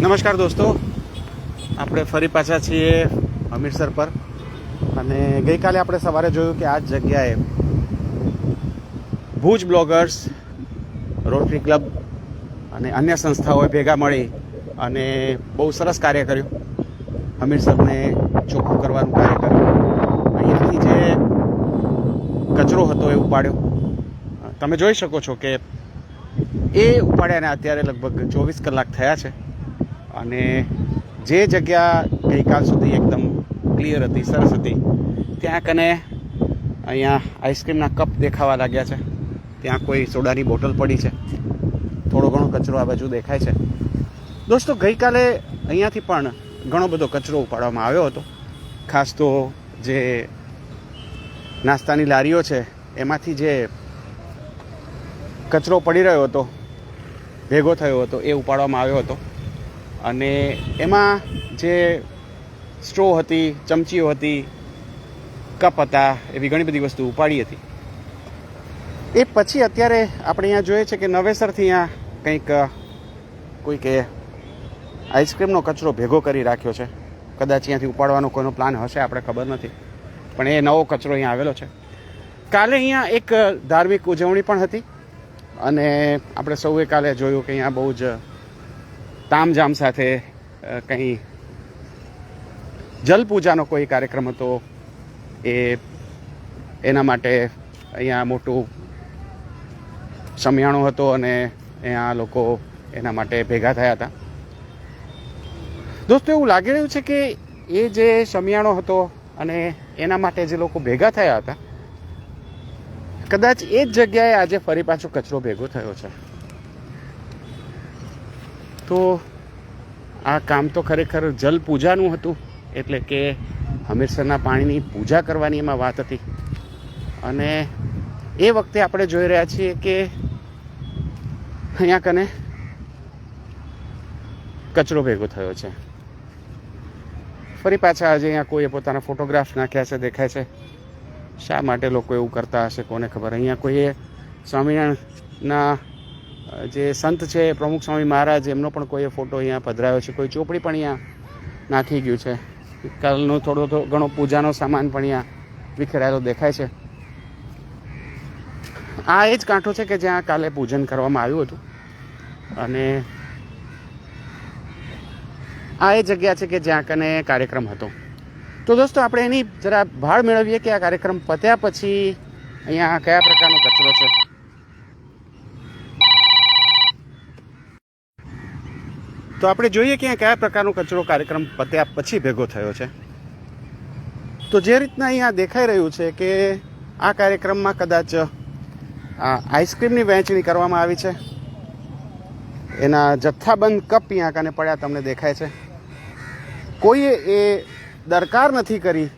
નમસ્કાર દોસ્તો. આપણે ફરી પાછા છીએ અમીરસર પર. અને ગઈકાલે આપણે સવારે જોયું કે આ જગ્યાએ ભુજ બ્લોગર્સ, રોટરી ક્લબ અને અન્ય સંસ્થાઓએ ભેગા મળી અને બહુ સરસ કાર્ય કર્યું. હમીરસરને ચોખ્ખું કરવાનું કાર્ય કર્યું. અહીંયાથી જે કચરો હતો એ ઉપાડ્યો. તમે જોઈ શકો છો કે એ ઉપાડ્યાને અત્યારે લગભગ ચોવીસ કલાક થયા છે. અને જે જગ્યા ગઈકાલ સુધી એકદમ ક્લિયર હતી, સરસ હતી, ત્યાં કને અહીંયા આઈસ્ક્રીમના કપ દેખાવા લાગ્યા છે. ત્યાં કોઈ સોડાની બોટલ પડી છે. થોડો ઘણો કચરો આ બાજુ દેખાય છે. દોસ્તો, ગઈકાલે અહીંયાથી પણ ઘણો બધો કચરો ઉપાડવામાં આવ્યો હતો. ખાસ તો જે નાસ્તાની લારીઓ છે, એમાંથી જે કચરો પડી રહ્યો હતો, ભેગો થયો હતો, એ ઉપાડવામાં આવ્યો હતો. અને એમાં જે સ્ટ્રો હતી, ચમચીઓ હતી, કપ હતા, એવી ઘણી બધી વસ્તુ ઉપાડી હતી. એ પછી અત્યારે આપણે અહીંયા જોઈએ છે કે નવેસરથી અહીંયા કંઈક કોઈકે આઈસ્ક્રીમનો કચરો ભેગો કરી રાખ્યો છે. કદાચ અહીંયાથી ઉપાડવાનો કોઈનો પ્લાન હશે, આપણે ખબર નથી. પણ એ નવો કચરો અહીંયા આવેલો છે. કાલે અહીંયા એક ધાર્મિક ઉજવણી પણ હતી. અને આપણે સૌએ કાલે જોયું કે અહીંયા બહુ જ તામઝામ સાથે કંઈ જલપૂજાનો કોઈ કાર્યક્રમ હતો એ એના માટે અહીંયા મોટું સમિયાણું હતો અને અહીંયા લોકો એના માટે ભેગા થયા હતા. દોસ્તો, એવું લાગી રહ્યું છે કે એ જે સમિયાણો હતો અને એના માટે જે લોકો ભેગા થયા હતા, કદાચ એ જ જગ્યાએ આજે ફરી પાછો કચરો ભેગો થયો છે. તો આ કામ તો ખરેખર જલ પૂજાનું હતું, એટલે કે હમીરસરના પાણીની પૂજા કરવાની એમાં વાત હતી. અને એ વખતે આપણે જોઈ રહ્યા છીએ કે અહીંયા કને કચરો ભેગો થયો છે. ફરી પાછા આજે અહીંયા કોઈએ પોતાના ફોટોગ્રાફ નાખ્યા છે, દેખાય છે. શા માટે લોકો એવું કરતા હશે, કોને ખબર? અહીંયા કોઈએ સ્વામિનારાયણના જે સંત છે, પ્રમુખ સ્વામી મહારાજ, એમનો પણ કોઈએ ફોટો અહીંયા પધરાયો છે. કોઈ ચોપડી પણ અહીંયા નાખી ગયું છે. કાલનો થોડો ઘણો પૂજાનો સામાન પણ અહીંયા વિખેરાયેલો દેખાય છે. આ એ જ કાંઠો છે કે જ્યાં કાલે પૂજન કરવામાં આવ્યું હતું. અને આ એ જગ્યા છે કે જ્યાં કને કાર્યક્રમ હતો. તો દોસ્તો, આપણે એની જરા ભાળ મેળવીએ કે આ કાર્યક્રમ પત્યા પછી અહીંયા કયા પ્રકારનો કચરો છે? તો આપણે જોઈએ કે કયા પ્રકારનો કચરો કાર્યક્રમ પત્યા પછી ભેગો થયો છે. તો જે રીતના અહીંયા દેખાઈ રહ્યું છે કે આ કાર્યક્રમમાં કદાચ આઈસ્ક્રીમની વહેંચણી કરવામાં આવી છે. એના જથ્થાબંધ કપ અહીંયા કાને પડ્યા તમને દેખાય છે. કોઈએ એ દરકાર નથી કરી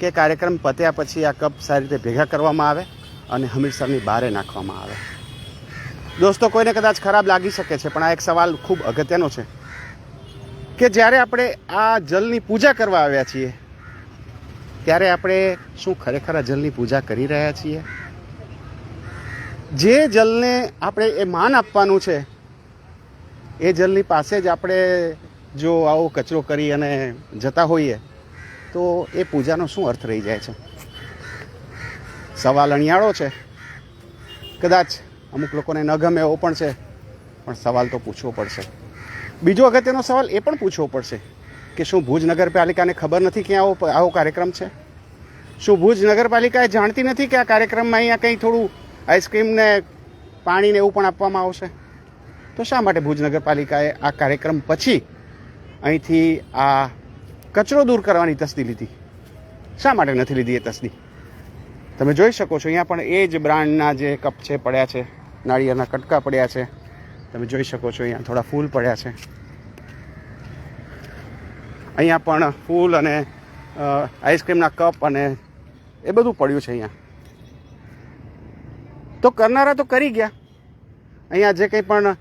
કે કાર્યક્રમ પત્યા પછી આ કપ સારી રીતે ભેગા કરવામાં આવે અને હમીરસરની બહારે નાખવામાં આવે. દોસ્તો, કોઈને કદાચ ખરાબ લાગી શકે છે, પણ આ એક સવાલ ખૂબ અગત્યનો છે. કે જ્યારે આપણે આ જલની પૂજા કરવા આવ્યા છીએ, ત્યારે આપણે શું ખરેખર આ જલની પૂજા કરી રહ્યા છીએ? જે જલને આપણે એ માન આપવાનું છે, એ જલની પાસે જ આપણે જો આવો કચરો કરી અને જતા હોઈએ, તો એ પૂજાનો શું અર્થ રહી જાય છે? સવાલ અણિયાળો છે. કદાચ અમુક લોકોને ન ગમે એવો પણ છે, પણ સવાલ તો પૂછવો પડશે. બીજો અગત્યનો સવાલ એ પણ પૂછવો પડશે કે શું ભુજ નગરપાલિકાને ખબર નથી કે આવો આવો કાર્યક્રમ છે? શું ભુજ નગરપાલિકાએ જાણતી નથી કે આ કાર્યક્રમમાં અહીંયા કંઈ થોડું આઈસ્ક્રીમ ને પાણી ને એવું પણ આપવામાં આવશે? તો શા માટે ભુજ નગરપાલિકાએ આ કાર્યક્રમ પછી અહીંથી આ કચરો દૂર કરવાની તસ્દી લીધી? શા માટે નથી લીધી એ તસ્દી? તમે જોઈ શકો છો, અહીંયા પણ એ જ બ્રાન્ડના જે કપ છે, પડ્યા છે, નાળિયેરના કટકા પડ્યા છે. તમે જોઈ શકો છો, અહીંયા થોડા ફૂલ પડ્યા છે. અહીંયા પણ ફૂલ અને આઈસ્ક્રીમના કપ અને એ બધું પડ્યું છે અહીંયા. તો કરનારા તો કરી ગયા. અહીંયા જે કંઈ પણ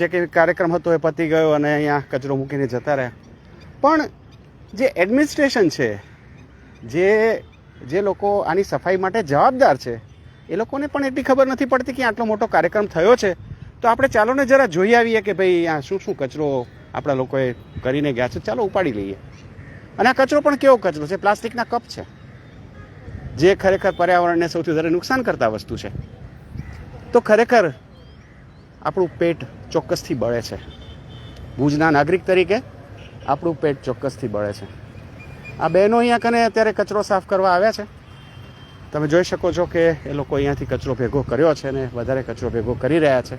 જે કંઈ કાર્યક્રમ હતો એ પતી ગયો અને અહીંયા કચરો મૂકીને જતા રહ્યા. પણ જે એડમિનિસ્ટ્રેશન છે, જે જે લોકો આની સફાઈ માટે જવાબદાર છે, એ લોકોને પણ એટલી ખબર નથી પડતી કે આટલો મોટો કાર્યક્રમ થયો છે. તો આપણે ચાલો ને જરા જોઈ આવીએ કે ભાઈ આ શું શું કચરો આપણા લોકોએ કરીને ગયા છે. ચાલો ઉપાડી લઈએ. અને આ કચરો પણ કેવો કચરો છે? પ્લાસ્ટિકના કપ છે. જે ખરેખર પર્યાવરણને સૌથી વધારે નુકસાન કરતા વસ્તુ છે. તો ખરેખર આપણું પેટ ચોક્કસથી બળે છે. ભુજના નાગરિક તરીકે આપણું પેટ ચોક્કસથી બળે છે. આ બહેનો અહીંયા કને અત્યારે કચરો સાફ કરવા આવ્યા છે. તમે જોઈ શકો છો કે એ લોકો અહીંયાથી કચરો ભેગો કર્યો છે ને વધારે કચરો ભેગો કરી રહ્યા છે.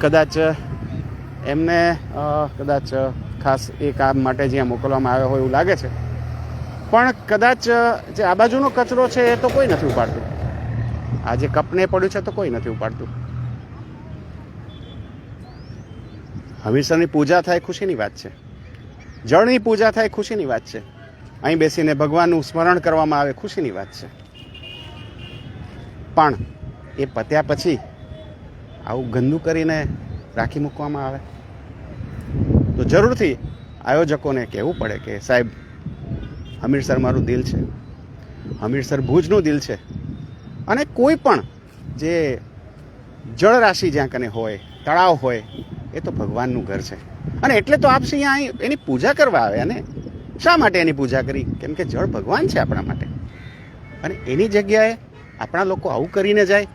કદાચ એમને કદાચ ખાસ એ કામ માટે જ્યાં મોકલવામાં આવ્યો હોય એવું લાગે છે. પણ કદાચ જે આ બાજુનો કચરો છે એ તો કોઈ નથી ઉપાડતું. આ જે કપને પડ્યું છે તો કોઈ નથી ઉપાડતું. હમીરસરની પૂજા થાય ખુશીની વાત છે. જળની પૂજા થાય ખુશીની વાત છે. અહીં બેસીને ભગવાનનું સ્મરણ કરવામાં આવે, ખુશીની વાત છે. પણ એ પત્યા પછી આવું ગંદુ કરીને રાખી મૂકવામાં આવે. તો જરૂરથી આયોજકોને કહેવું પડે કે, સાહેબ હમીરસર મારું દિલ છે. હમીરસર ભુજનું દિલ છે. અને કોઈ પણ જે જળરાશિ જ્યાં કને હોય, તળાવ હોય, એ તો ભગવાનનું ઘર છે. અને એટલે તો આપશે અહીંયા અહીં એની પૂજા કરવા આવ્યા ને શા માટે એની પૂજા કરી? કેમ કે જળ ભગવાન છે આપણા માટે. અને એની જગ્યાએ આપણા લોકો આવું કરીને જાય,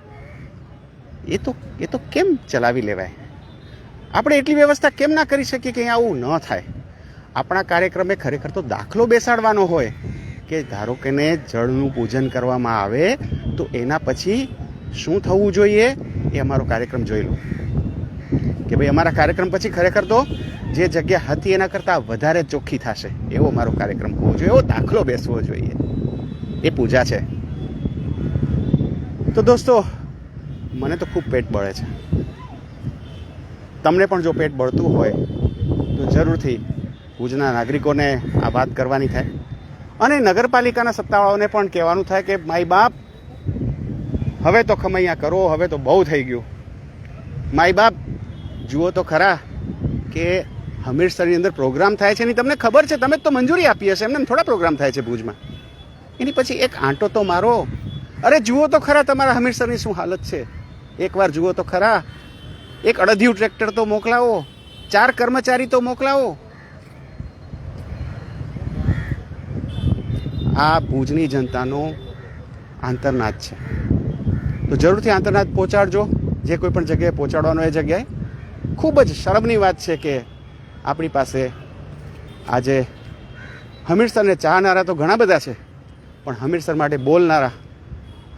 એ તો એ તો કેમ ચલાવી લેવાય? આપણે એટલી વ્યવસ્થા કેમ ના કરી શકીએ કે અહીંયા આવું ન થાય? આપણા કાર્યક્રમે ખરેખર તો દાખલો બેસાડવાનો હોય કે ધારો કે ને જળનું પૂજન કરવામાં આવે, તો એના પછી શું થવું જોઈએ એ અમારો કાર્યક્રમ જોઈ લો. કે ભાઈ અમારા કાર્યક્રમ પછી ખરેખર તો જે જગ્યા હતી એના કરતાં વધારે ચોખ્ખી થશે. એવો મારો કાર્યક્રમ હોવો જોઈએ. એવો દાખલો બેસવો જોઈએ. એ પૂજા છે. તો દોસ્તો, મને તો ખૂબ પેટ બળે છે. તમને પણ જો પેટ બળતું હોય, તો જરૂરથી ભુજના નાગરિકોને આ વાત કરવાની થાય. અને નગરપાલિકાના સત્તાવાળાઓને પણ કહેવાનું થાય કે માય બાપ, હવે તો ખમૈયા કરો, હવે તો બહુ થઈ ગયું. માય બાપ, જુઓ તો ખરા કે હમીરસરની અંદર પ્રોગ્રામ થાય છે એની તમને ખબર છે, તમે તો મંજૂરી આપી હશે, એમને થોડા પ્રોગ્રામ થાય છે ભુજમાં. એની પછી એક આંટો તો મારો. અરે જુઓ તો ખરા તમારા હમીરસરની શું હાલત છે. એકવાર જુઓ તો ખરા. એક અડધિયું ટ્રેક્ટર તો મોકલાવો, ચાર કર્મચારી તો મોકલાવો. આ ભુજની જનતાનો આંતરનાદ છે. તો જરૂરથી આંતરનાદ પહોંચાડજો. જે કોઈ પણ જગ્યાએ પહોંચાડવાનો એ જગ્યાએ. ખૂબ જ શરમની વાત છે કે આપણી પાસે આજે હમીરસરને ચાહનારા તો ઘણા બધા છે, પણ હમીરસર માટે બોલનારા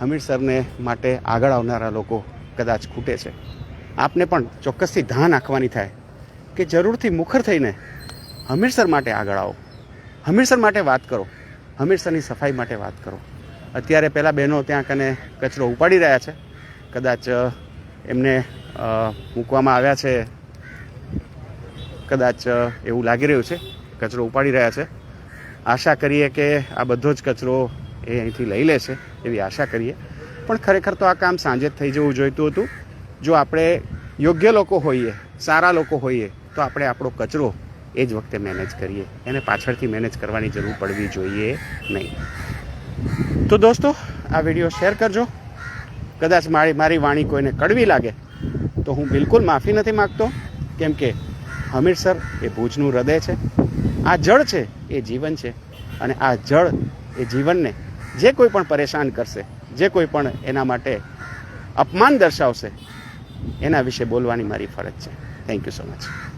હમીરસરને માટે આગળ આવનારા લોકો કદાચ ખૂટે છે. આપને પણ ચોક્કસથી ધ્યાન નાખવાની થાય કે જરૂરથી મુખર થઈને હમીરસર માટે આગળ આવો. હમીરસર માટે વાત કરો. હમીરસરની સફાઈ માટે વાત કરો. અત્યારે પહેલાં બહેનો ત્યાં કને કચરો ઉપાડી રહ્યા છે. કદાચ એમને મૂકવામાં આવ્યા છે કદાચ એવું લાગી રહ્યું છે. કચરો ઉપાડી રહ્યા છે. આશા કરીએ કે આ બધો જ કચરો એ અહીંથી લઈ લેશે એવી આશા કરીએ. પણ ખરેખર તો આ કામ સાંજે જ થઈ જવું જોઈતું હતું. જો આપણે યોગ્ય લોકો હોઈએ, સારા લોકો હોઈએ, તો આપણે આપણો કચરો એ જ વખતે મેનેજ કરીએ. એને પાછળથી મેનેજ કરવાની જરૂર પડવી જોઈએ નહીં. તો દોસ્તો, આ વીડિયો શેર કરજો. કદાચ મારી મારી વાણી કોઈને કડવી લાગે, તો હું બિલકુલ માફી નથી માગતો. કેમ કે હમીરસર એ ભુજનું હૃદય છે. આ જળ છે એ જીવન છે અને આ જળ એ જીવનને જે કોઈ પણ પરેશાન કરશે, જે કોઈ પણ એના માટે અપમાન દર્શાવશે, એના વિશે બોલવાની મારી ફરજ છે. Thank you so much